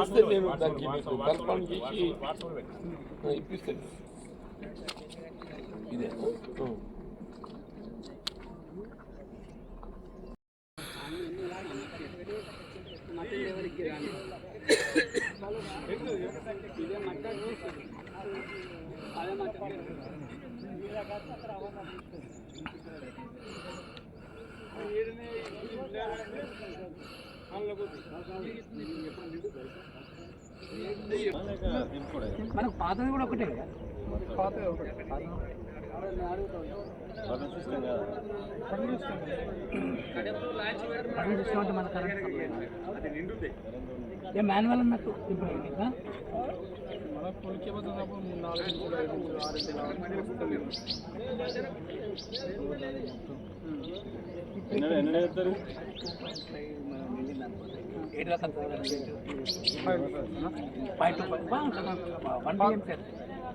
ఇస్తే నేను దానికి మీకు కన్ఫర్మ్ చేసి ఇప్పిస్తాను. ఇదే. మనకు పాతది కూడా ఒకటే మన కరెంట్ ఏ మాన్యువల్ అన్నట్టు ఇప్పుడు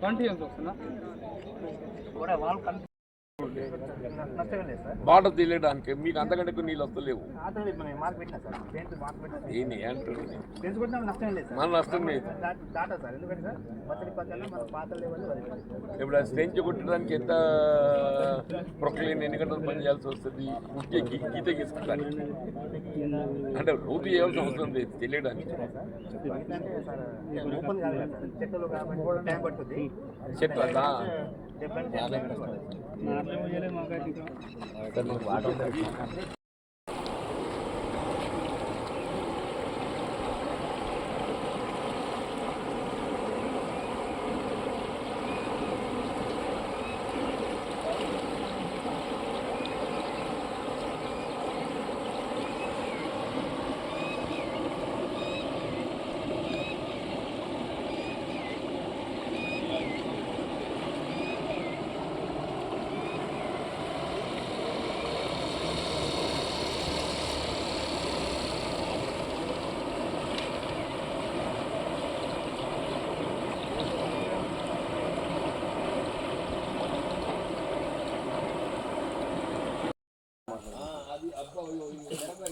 వన్ ఎంత వస్తుందా? కూడా వాళ్ళు కన్ నష్టం తెలియడానికి మీకు అంతకంటే ఎక్కువ నీళ్ళు వస్తలేవు. ఏంటి అంటుంది మన నష్టం లేదు. ఇప్పుడు స్టెంచ్ కొట్టడానికి ఎంత ప్రొక్లైన్ ఎన్ని గంటలు పని చేయాల్సి వస్తుంది? ఉట్టే గీత గీసుకోవడానికి అంటే లోతు చేయాల్సిన అవసరం లేదు తెలియడానికి. చెట్లు కాబట్టి టైం పడుతుంది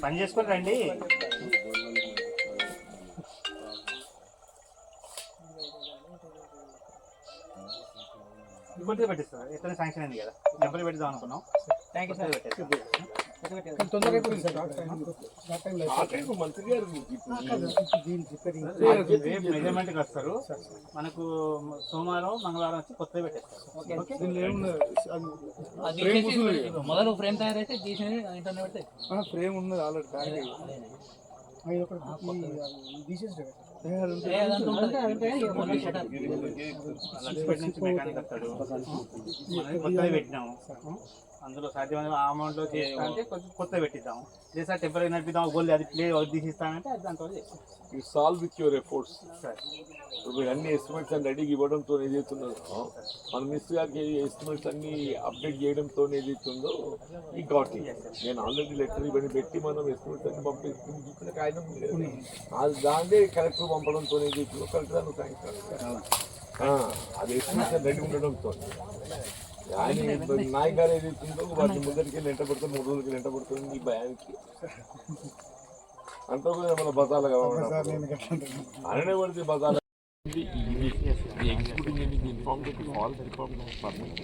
పని చేసుకొని రండి. ఇంకొకటి పెట్టిస్తారు? ఎక్కడ శాంక్షన్ అయింది కదా. టెంపరీ పెడదాం అనుకున్నాం. థ్యాంక్ యూ సార్ రేపు మెజర్మెంట్కి వస్తారు. మనకు సోమవారం మంగళవారం వచ్చి కొత్తవి పెట్టేస్తారు. మొదలు ఫ్రేమ్ తయారైతే తీసేది ఇంటర్నెట్ పెడితే. ఫ్రేమ్ ఉన్నది ఆల్రెడీ తీసేసి పెట్టినాము. అందులో సాధ్యమైన ఆ అమౌంట్లో చేస్తా అంటే కొంచెం కొత్తది పెట్టిద్దాం. చేసా టెంపరీ నడిపిద్దాం గోల్ అది ప్లే తీసిస్తానంటే అది దాంట్లో you solve with your efforts సరే. ఇప్పుడు మీరు అన్ని ఎస్టిమేట్స్ అన్ని రెడీగా ఇవ్వడంతో ఏదైతున్నదో మన మిస్ గారికి ఎస్టిమేట్స్ అన్ని అప్డేట్ చేయడంతో ఏదైతుందో ఈ గాట్ నేను ఆల్రెడీ లెటర్ ఇవన్నీ పెట్టి మనం ఎస్టిమేట్స్ అన్ని పంపిస్తుంది చూసిన కాగితం. అది దాందే కలెక్టర్ పంపడంతో ఏదైతుందో కలెక్టర్ దాన్ని శాంక్షన్ అది ఎస్టిమేట్స్ రెడీ ఉండడంతో. ఆయన నాయక్ గారు ఏదైతుందో వాటిని ముందరికి లెంట పడుతుంది మూడు రోజులకి లెంట పడుతుంది ఈ భయానికి అంతా కూడా మన బతాలు కావాలి అననే పడితే బతాలు the the executing unit informed that all the department of permanent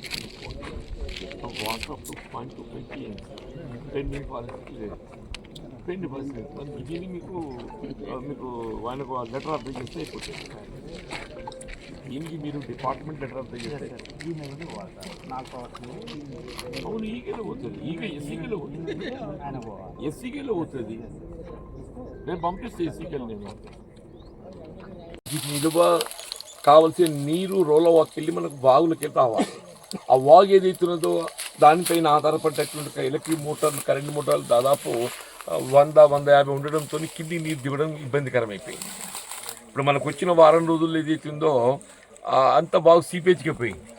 of water up to point to twenty and pending policy లేదు పెండి పరిస్థితి మరి ఇది మీకు ఆ, మీకు ఆయనకు లెటర్ అప్లై చేస్తే అయిపోతుంది దీనికి మీరు డిపార్ట్మెంట్ లెటర్ అప్లై చేస్తే నాకు కావాల్సింది అవును ఈగలో పోతుంది. ఈగ ఎస్సీకేలో పోతుంది. ఎస్సీకేలో పోతుంది. నేను పంపిస్తే ఏసీకెళ్ళి నేను. నిలువ కావలసిన నీరు రోలవాకి వెళ్ళి మనకు వాగులకి రావాలి. ఆ వాగు ఏదైతున్నదో దానిపైన ఆధారపడేటువంటి ఎలక్ట్రిక్ మోటార్లు కరెంట్ మోటార్లు దాదాపు ఆ, వంద వంద యాభై ఉండడంతో కింది నీరు దిగడం ఇబ్బందికరం అయిపోయింది ఇప్పుడు మనకు వచ్చిన వారం రోజుల్లో ఏదైతుందో ఉందో అంత బాగా సీపేజ్కి పోయింది.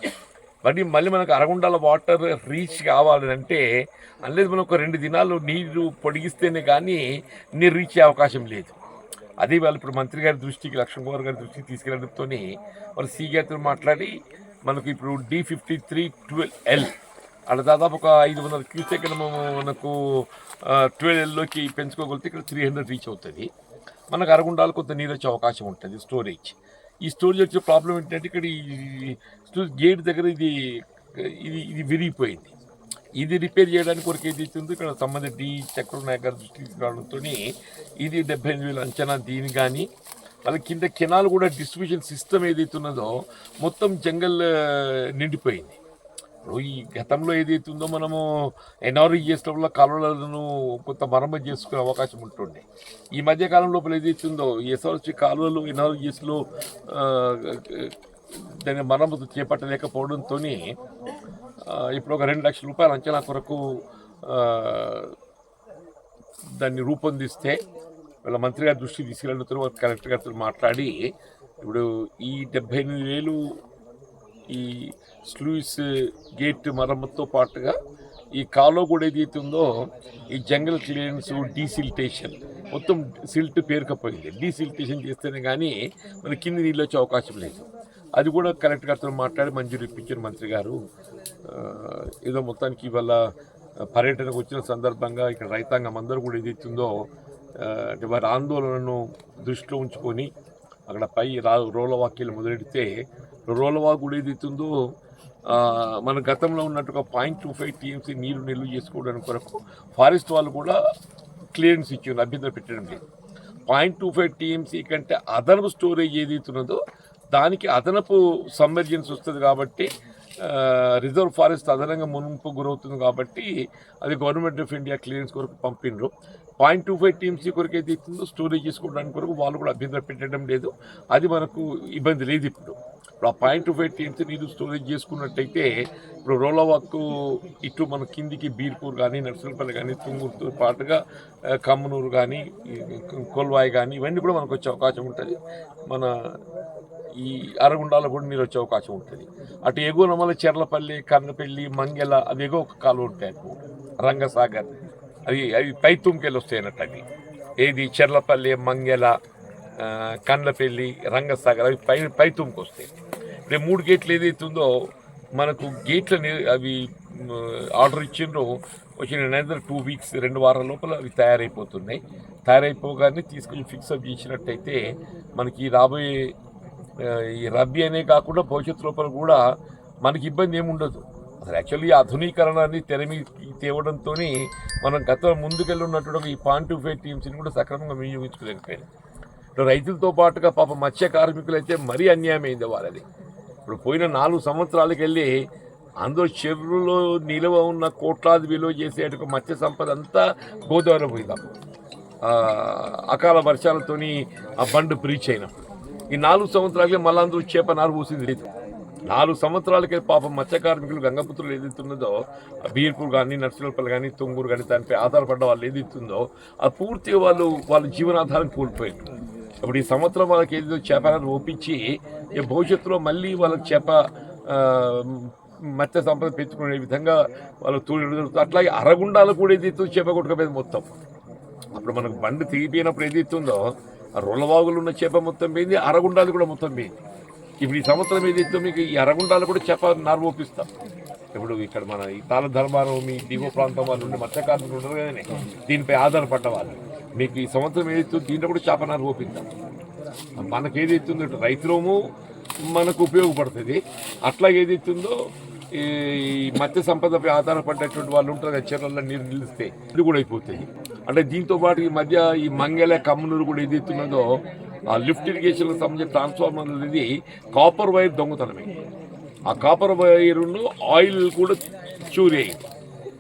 మరి మళ్ళీ మనకు అరగుండాల వాటర్ రీచ్ కావాలని అంటే అన్లేదు మనం ఒక రెండు దినాలు నీరు పొడిగిస్తేనే కానీ నీరు రీచ్ అయ్యే అవకాశం లేదు. అదే వాళ్ళు ఇప్పుడు మంత్రి గారి దృష్టికి లక్ష్మణ్ కుమార్ గారి దృష్టికి తీసుకెళ్ళడంతో మన సీ మాట్లాడి మనకు ఇప్పుడు D fifty three twelve L అక్కడ దాదాపు ఒక ఐదు వందల క్యూసెక్ మనకు ట్వెల్వ్ ఎల్లోకి పెంచుకోగలిగితే ఇక్కడ త్రీ హండ్రెడ్ రీచ్ అవుతుంది. మనకు అరగుండాలు కొంత నీరు వచ్చే అవకాశం ఉంటుంది స్టోరేజ్ ఈ స్టోరేజ్ వచ్చే ప్రాబ్లం ఏంటంటే ఇక్కడ ఈ స్టోరేజ్ గేట్ దగ్గర ఇది ఇది ఇది విరిగిపోయింది. ఇది రిపేర్ చేయడానికి కొరకు ఏది ఉంది ఇక్కడ సంబంధించి డి చక్ర గారి దృష్టికి తీసుకురావడంతో ఇది డెబ్బై ఎనిమిది వేల అంచనా దీని కానీ మళ్ళీ కింద కెనాల్ కూడా డిస్ట్రిబ్యూషన్ సిస్టమ్ ఏదైతే ఉన్నదో మొత్తం జంగల్ నిండిపోయింది. ఇప్పుడు ఈ గతంలో ఏదైతే ఉందో మనము ఎన్ఆర్ఈ వల్ల కాలువలను కొంత మరమ్మతు చేసుకునే అవకాశం ఉంటుండే. ఈ మధ్యకాలం లోపల ఏదైతే ఉందో కాలువలు ఎన్ఆర్ఈఎస్లో దాన్ని మరమ్మతు చేపట్టలేకపోవడంతో ఇప్పుడు ఒక రెండు లక్షల రూపాయల అంచనా కొరకు దాన్ని రూపొందిస్తే వాళ్ళ మంత్రి గారి దృష్టికి తర్వాత కలెక్టర్ గారితో మాట్లాడి ఇప్పుడు ఈ డెబ్బై ఎనిమిది వేలు ఈ స్లూయిస్ గేట్ మరమ్మతుతో పాటుగా ఈ కాలువ కూడా ఏదైతే ఉందో ఈ జంగల్ క్లియరెన్స్ డీసిల్టేషన్ మొత్తం సిల్ట్ పేరుకపోయింది. డీసిల్టేషన్ చేస్తేనే కానీ మన కింద నీళ్ళు వచ్చే అవకాశం లేదు. అది కూడా కలెక్టర్ గారితో మాట్లాడి మంజూరు ఇప్పించారు మంత్రి గారు. ఏదో మొత్తానికి ఇవాళ పర్యటనకు వచ్చిన సందర్భంగా ఇక్కడ రైతాంగం అందరూ కూడా ఏదైతుందో అంటే వారి ఆందోళనను దృష్టిలో ఉంచుకొని అక్కడ పై రా రోలవాక్యలు మొదలెడితే రోలవా కూడా ఏదైతుందో మన గతంలో ఉన్నట్టుగా పాయింట్ టూ ఫైవ్ టీఎంసీ నీరు నిల్వ చేసుకోవడానికి కొరకు ఫారెస్ట్ వాళ్ళు కూడా క్లియరెన్స్ ఇచ్చింది అభ్యంతరం పెట్టడం లేదు. పాయింట్ టూ ఫైవ్ టీఎంసీ కంటే అదనపు స్టోరేజ్ ఏదైతున్నదో దానికి అదనపు సమ్మర్జెన్స్ వస్తుంది కాబట్టి రిజర్వ్ ఫారెస్ట్ అదనంగా మునుపు గురవుతుంది కాబట్టి అది గవర్నమెంట్ ఆఫ్ ఇండియా క్లియరెన్స్ కొరకు పంపిండ్రు. పాయింట్ టూ ఫైవ్ టీఎంసీ కొరకు ఏది ఇస్తుందో స్టోరేజ్ చేసుకోవడానికి కొరకు వాళ్ళు కూడా అభ్యంతరం పెట్టడం లేదు. అది మనకు ఇబ్బంది లేదు ఇప్పుడు. ఇప్పుడు ఆ పాయింట్ ఆఫ్ ఫైవ్ నీరు స్టోరేజ్ చేసుకున్నట్టయితే ఇప్పుడు రోలవాక్ ఇటు మన కిందికి బీర్పూర్ కానీ నర్సంపల్లి కానీ తుంగూరుతో పాటుగా కమ్మనూరు కానీ కొల్వాయి కానీ ఇవన్నీ కూడా మనకు వచ్చే అవకాశం ఉంటుంది. మన ఈ అరగుండాలో కూడా నీరు వచ్చే అవకాశం ఉంటుంది. అటు ఎగువన నమల చెర్లపల్లి కన్నపల్లి మంగెల అవి ఎగో ఒక కాలువ ఉంటాయి రంగసాగర్. అవి అవి పైతుంకెళ్ళి వస్తాయి అన్నట్టు అవి. ఏది? చెర్లపల్లి మంగెల కండ్లపల్లి రంగసాగర్ అవి పై పైతుంకి వస్తాయి రేపు మూడు గేట్లు ఏదైతే ఉందో మనకు గేట్లని అవి ఆర్డర్ ఇచ్చిండ్రు. వచ్చిన నెదర్ టూ వీక్స్ రెండు వారాల లోపల అవి తయారైపోతున్నాయి. తయారైపోగానే తీసుకెళ్ళి ఫిక్సప్ చేసినట్టయితే మనకి రాబోయే ఈ రబ్బీ అనే కాకుండా భవిష్యత్తు లోపల కూడా మనకి ఇబ్బంది ఏముండదు ఉండదు. అసలు యాక్చువల్లీ ఆధునీకరణాన్ని తెర మీద తేవడంతో మనం గత ముందుకెళ్ళి ఉన్నటువంటి ఈ పాయింట్ ఫైవ్ టీమ్స్ని కూడా సక్రమంగా వినియోగించుకోలేకపోయాం ఇప్పుడు రైతులతో పాటుగా పాప మత్స్య కార్మికులు అయితే మరీ అన్యాయమైంది వాళ్ళది. ఇప్పుడు పోయిన నాలుగు సంవత్సరాలకు వెళ్ళి అందులో చెరువులో నిలువ ఉన్న కోట్లాది విలువ చేసేట మత్స్య సంపద అంతా గోదావరి పోయింది అకాల వర్షాలతోని ఆ బండ్ బ్రీచ్ అయినప్పుడు. ఈ నాలుగు సంవత్సరాలకే మళ్ళీ అందరూ చేప నారు పూసింది లేదు. నాలుగు సంవత్సరాలకే పాపం మత్స్య కార్మికులు గంగపుత్రులు ఏదైతుందో బీర్పూర్ కానీ నర్సులపల్లి కానీ తుంగూరు కానీ దానిపై ఆధారపడ్డ వాళ్ళు ఏదైతుందో అది పూర్తిగా వాళ్ళు వాళ్ళ జీవనాధారం కోల్పోయారు. ఇప్పుడు ఈ సంవత్సరం వాళ్ళకి ఏదో చేపలను ఒప్పించి ఈ భవిష్యత్తులో మళ్ళీ వాళ్ళకి చేప మత్స్య సంపద పెంచుకునే విధంగా వాళ్ళు తోడు అట్లాగే అరగుండాలు కూడా ఏదైతే చేప కొట్టుకపోయింది మొత్తం. అప్పుడు మనకు బండి తిరిగిపోయినప్పుడు ఏదైతుందో ఆ రోలవాగులు ఉన్న చేప మొత్తం పోయింది అరగుండాలు కూడా మొత్తం పోయింది. ఇప్పుడు ఈ సంవత్సరం ఏదైతే మీకు ఈ అరగుండాలు కూడా చేప నారుమోపిస్తాం ఇప్పుడు ఇక్కడ మన ఈ తాళ ధర్మారం మీ దిగువ ప్రాంతం వాళ్ళు ఉండే మత్స్యకారులు ఉండరు కదా దీనిపై ఆధారపడ్డ వాళ్ళు. మీకు ఈ సంవత్సరం ఏదైతే దీంట్లో కూడా చేప ఓపిద్దాం మనకు ఏదైతుందో ఇటు రైతులము మనకు ఉపయోగపడుతుంది. అట్లా ఏదైతుందో ఈ మత్స్య సంపదపై ఆధారపడ్డటువంటి వాళ్ళు ఉంటారు కదా చెర్లలో నీరు నిలిస్తే ఇది కూడా అయిపోతుంది అంటే దీంతో పాటు ఈ మధ్య ఈ మంగళ కమ్మునూరు కూడా ఏదైతున్నదో ఆ లిఫ్ట్ ఇరిగేషన్కి సంబంధించిన ట్రాన్స్ఫార్మర్ అనేది కాపర్ వైర్ దొంగతనమే. ఆ కాపర్ వైరును ఆయిల్ కూడా చూరి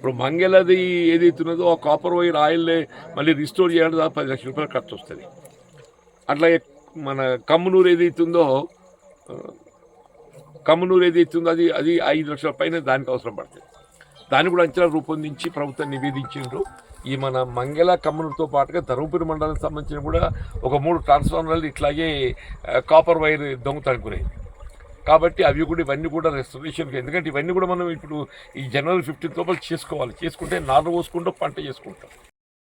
ఇప్పుడు మంగళది ఏదైతున్నదో ఆ కాపర్ వైర్ ఆయిల్ మళ్ళీ రిస్టోర్ చేయడం దాదాపు పది లక్షల రూపాయలు ఖర్చు వస్తుంది. అట్లాగే మన కమ్మునూరు ఏదైతుందో ఆ, కమ్మునూరు ఏదైతుందో అది అది ఐదు లక్షల పైన దానికి అవసరం పడుతుంది. దాన్ని కూడా అంచనా రూపొందించి ప్రభుత్వం నివేదించారు ఈ మన మంగళ కమ్మునూరుతో పాటుగా ధర్మపురి మండలానికి సంబంధించిన కూడా ఒక మూడు ట్రాన్స్ఫార్మర్లు ఇట్లాగే కాపర్ వైర్ దొంగతనుకునేది కాబట్టి అవి కూడా ఇవన్నీ కూడా రెస్టరేషన్కి ఎందుకంటే ఇవన్నీ కూడా మనం ఇప్పుడు ఈ జనవరి ఫిఫ్టీన్త్ లోపల చేసుకోవాలి. చేసుకుంటే నారు పోసుకుంటూ పంట చేసుకుంటాం.